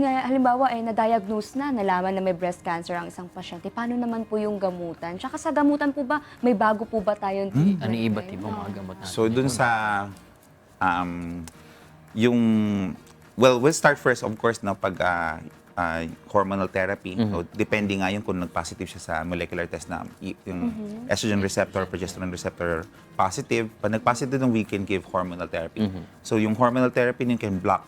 nga, halimbawa eh, na-diagnose na, nalaman na may breast cancer ang isang pasyente, paano naman po yung gamutan? Tsaka sa gamutan po ba, may bago po ba tayong treatment? Ano iba't ibang mga gamot natin? So dun sa um, yung well we'll start first of course no pag ah, ah, hormonal therapy. So, depende nga yun kung nag-positive siya sa molecular test na y- yung estrogen receptor, progesterone receptor positive. Pag nag-positive nung we can give hormonal therapy. So yung hormonal therapy you can block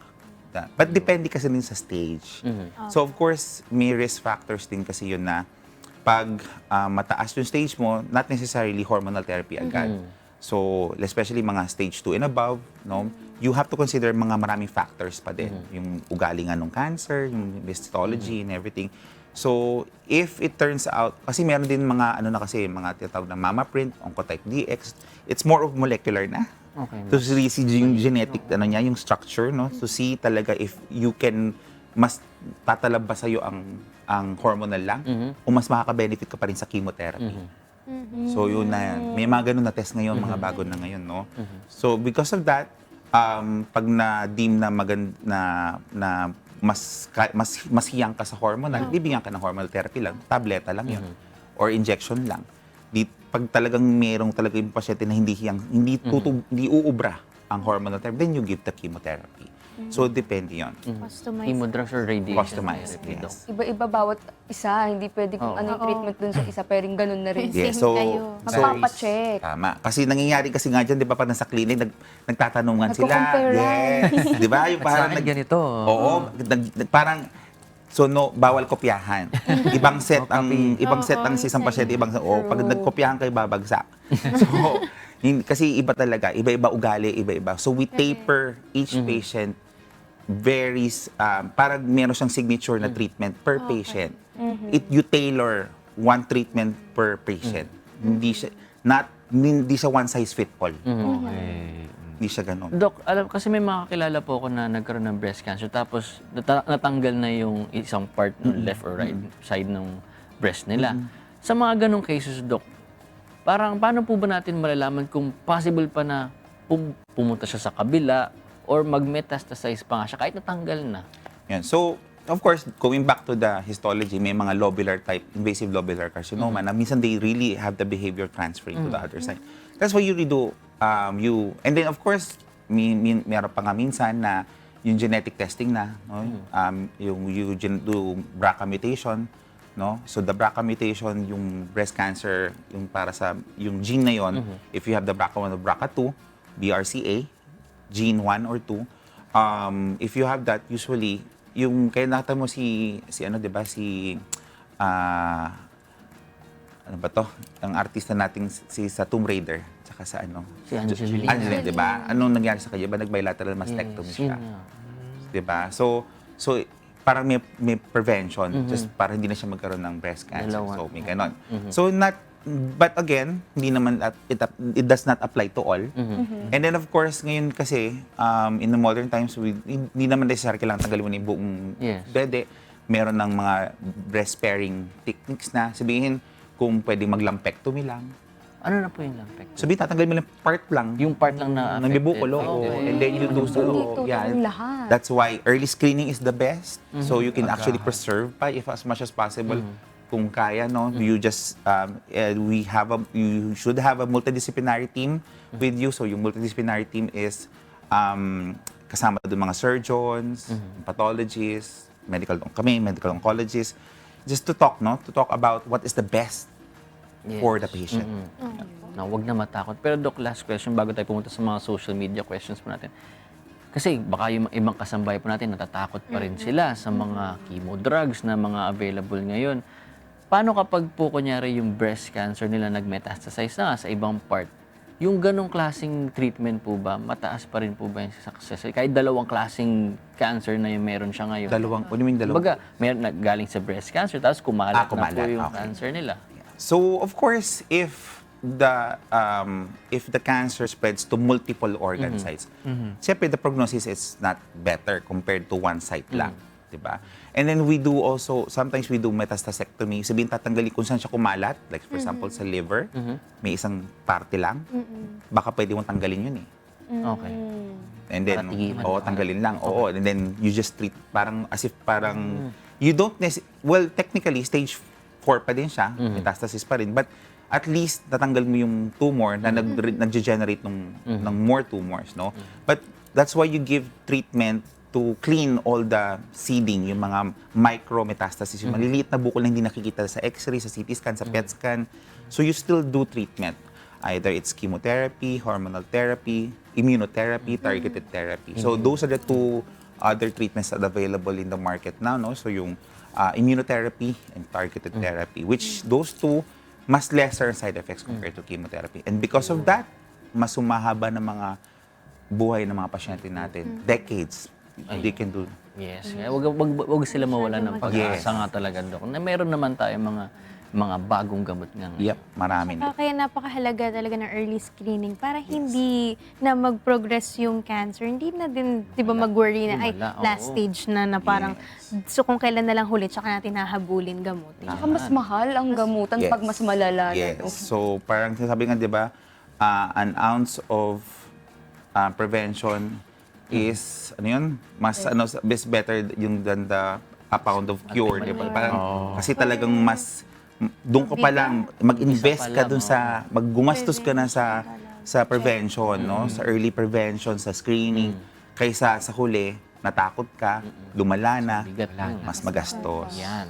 that. But depende kasi din sa stage. So of course, may risk factors din kasi yun na pag ah, mataas yung stage mo, not necessarily hormonal therapy agad. So, especially mga stage 2 and above, no, you have to consider mga maraming factors pa din. Yung ugali nga ng cancer, yung histology and everything. So, if it turns out, kasi meron din mga, ano na kasi, mga tinatawag na mama print, oncotype DX, it's more of molecular na. Okay. To see, see yung genetic, ano niya, yung structure, no? To see talaga if you can, mas tatalab ba sa'yo ang, ang hormonal lang, o mas makaka-benefit ka pa rin sa chemotherapy. So yun na yan. May mga ganun na test ngayon, mga bago na ngayon, no? So because of that, um, pag na-deem na magand na, na mas, ka- mas, mas hiyang ka sa hormonal, bibigyan ka ng hormonal therapy lang, tableta lang yun. Or injection lang. Di, pag talagang merong talaga yung pasyente na hindi hiyang, hindi, tutub, hindi uubra ang hormonal therapy, then you give the chemotherapy. So depende yun. Customized. Chemo drugs or radiation Customized, yes. Iba-iba bawat isa, hindi pwede kung Oo. ano yung treatment dun sa isa, pwedeng ganun na rin. Yes, Same so, kayo. so Magpapacheck. Tama. Kasi nangyayari kasi nga dyan, di ba, pag nasa clinic, nag, nagtatanungan sila. Yes. Di ba? Yung Sa parang, akin nag, ganito. oo, nag, nag- parang, so no, bawal kopyahan. Ibang set ang, ibang set ang isang isa pasyente, ibang, oh, pag nagkopyahan kayo, babagsak. so, hin- kasi iba talaga, iba-iba ugali, iba-iba. So we taper each patient varies, um, parang meron siyang signature na treatment per patient. It you tailor one treatment per patient. Hindi siya not hindi siya one size fit all. Okay. Hindi siya ganun. Doc, alam kasi may mga kakilala po ako na nagkaroon ng breast cancer tapos nata- natanggal na yung isang part ng left or right side ng breast nila. Sa mga ganong cases, Doc, parang paano po ba natin malalaman kung possible pa na pum- pumunta siya sa kabila or mag-metastasize pa nga siya kahit natanggal na? Yan. So, of course, going back to the histology, may mga lobular type, invasive lobular carcinoma na minsan they really have the behavior transferring to the other side. That's why you redo, um, you, and then of course, may, may, meron pa nga minsan na yung genetic testing na, no? um, yung you gen- do BRCA mutation, no? So the BRCA mutation, yung breast cancer, yung para sa, yung gene na yon, if you have the BRCA1 or BRCA2, BRCA, gene 1 or 2, um, if you have that, usually, yung, kaya nakita mo si, si ano, di ba, si, ah, ano ba to? Ang artista nating si sa Tomb Raider, tsaka sa ano? Si Angelina. Angelina, di ba? Anong nangyari sa kanya? Ba nag-bilateral mastectomy Yes, siya? yun nga. Di ba? So, so parang may, may prevention just para hindi na siya magkaroon ng breast cancer. Dalawa. So, may ganon. So, not, but again, hindi naman, at- it, it does not apply to all. And then, of course, ngayon kasi, um, in the modern times, we, hindi naman necessarily kailangan tanggalin mo na yung buong Yes. dede. Meron ng mga breast sparing techniques na. Sabihin, kung pwede maglampectomy lang. Ano na po yung lumpectomy? Sabihin, tatanggalin mo lang part lang. Yung part lang na na may bukol, oo. Okay. And then you do so, yeah. lahat. That's why early screening is the best. So you can actually preserve pa if as much as possible. Kung kaya, no, you just, um, eh, we have a, you should have a multidisciplinary team with you. So yung multidisciplinary team is um, kasama doon mga surgeons, pathologists, medical, kami, medical oncologists, just to talk, no, to talk about what is the best for the patient. na wag na matakot. Pero Doc, last question bago tayo pumunta sa mga social media questions po natin. Kasi baka yung ibang kasambay po natin natatakot pa rin sila sa mga chemo drugs na mga available ngayon. Paano kapag po kunyari yung breast cancer nila nag-metastasize na sa ibang part? Yung ganong klaseng treatment po ba, mataas pa rin po ba yung success? Kahit dalawang klaseng cancer na yung meron siya ngayon. Dalawang, ano yung dalawang? Baga, meron na galing sa breast cancer, tapos kumalat, Ah, kumalat, na po yung okay. cancer nila. So of course, if the um, if the cancer spreads to multiple organ sites, siyempre the prognosis is not better compared to one site lang, 'di ba? And then we do also sometimes we do metastasectomy. Sabihin tatanggalin kung saan siya kumalat, like for example sa liver, may isang parte lang. Baka pwede mong tanggalin 'yun eh. Okay. And then, Para tigilan. oo, tanggalin lang. Oo, and then you just treat parang as if parang you don't nec- well, technically stage 4 pa din siya, metastasis pa rin, but at least natanggal mo yung tumor na nag nagge-generate ng ng more tumors, no? But that's why you give treatment to clean all the seeding, yung mga micrometastasis, yung maliliit na bukol na hindi nakikita sa x-ray, sa CT scan, sa PET scan. So you still do treatment. Either it's chemotherapy, hormonal therapy, immunotherapy, targeted therapy. So those are the two other treatments that are available in the market now, no? So yung uh, immunotherapy and targeted therapy, which those two mas lesser side effects compared to chemotherapy. And because of that, mas umahaba ng mga buhay ng mga pasyente natin. Decades. They can do. Yes. Kaya wag, wag, wag sila mawala ng pag-asa Yes. nga talaga, Dok. Na meron naman tayo mga mga bagong gamot nga. ngayon. Yep, marami. Saka kaya napakahalaga talaga ng early screening para hindi na mag-progress yung cancer. Hindi na din, di ba, mag-worry na, ay, Wala, oo. last stage na na parang, so kung kailan na lang huli, tsaka natin hahabulin gamutin. Saka mas mahal ang gamutan Yes. pag mas malala na. Yes. So, parang sinasabi nga, di ba, ah, an ounce of ah, prevention is, ano yun, mas, ano, is better yung than the a pound of cure, di ba? Parang, kasi talagang mas, doon ka pa lang, mag-invest ka doon sa, maggumastos ka na sa, sa prevention, no? Sa early prevention, sa screening, kaysa sa huli, natakot ka, lumala na, Bigat lang. mas magastos. Yan.